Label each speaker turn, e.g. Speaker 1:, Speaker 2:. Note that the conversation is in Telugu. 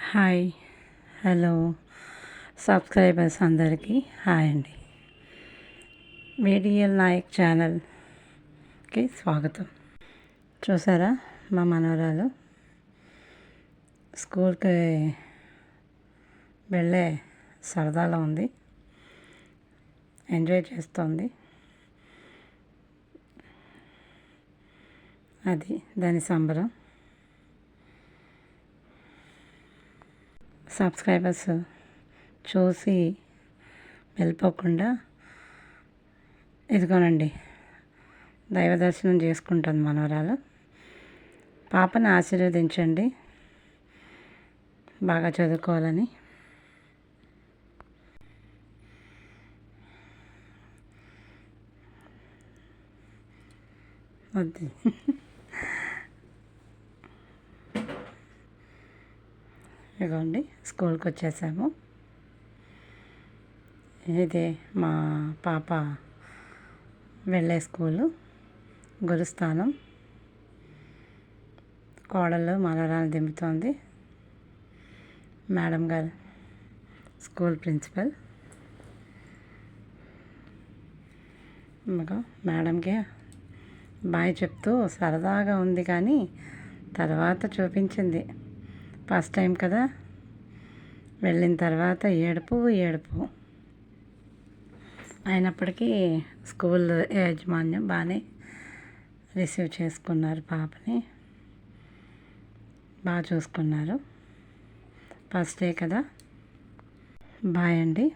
Speaker 1: హాయ్ హలో సబ్స్క్రైబర్స్ అందరికీ హాయ్ అండి. వేడిఎల్ నాయక్ ఛానల్కి స్వాగతం. చూసారా మా మనవరాలు? స్కూల్కి వెళ్ళే సరదాలో ఉంది. ఎంజాయ్ చేస్తోంది. అది దాని సంబరం. సబ్స్క్రైబర్స్ చూసి వెళ్ళిపోకుండా ఇదిగోనండి దైవ దర్శనం చేసుకుంటుంది మనవరాలు. పాపను ఆశీర్వదించండి బాగా చదువుకోవాలని. వద్దు. ఇదిగోండి స్కూల్కి వచ్చేసాము ఇది మా పాప వెళ్ళే స్కూలు గురుస్థానం. కోడలు మలరాలు దింపుతోంది. మేడం గారు స్కూల్ ప్రిన్సిపల్. మేడంకి బాయ్ చెప్తూ సరదాగా ఉంది కానీ తర్వాత చూపించింది. ఫస్ట్ టైం కదా? వెళ్ళిన తర్వాత ఏడుపు ఏడుపు. అయినప్పటికీ స్కూల్ యాజమాన్యం బాగానే రిసీవ్ చేసుకున్నారు పాపని. బాగా చూసుకున్నారు. ఫస్ట్ డే కదా? బాయ్ అండి.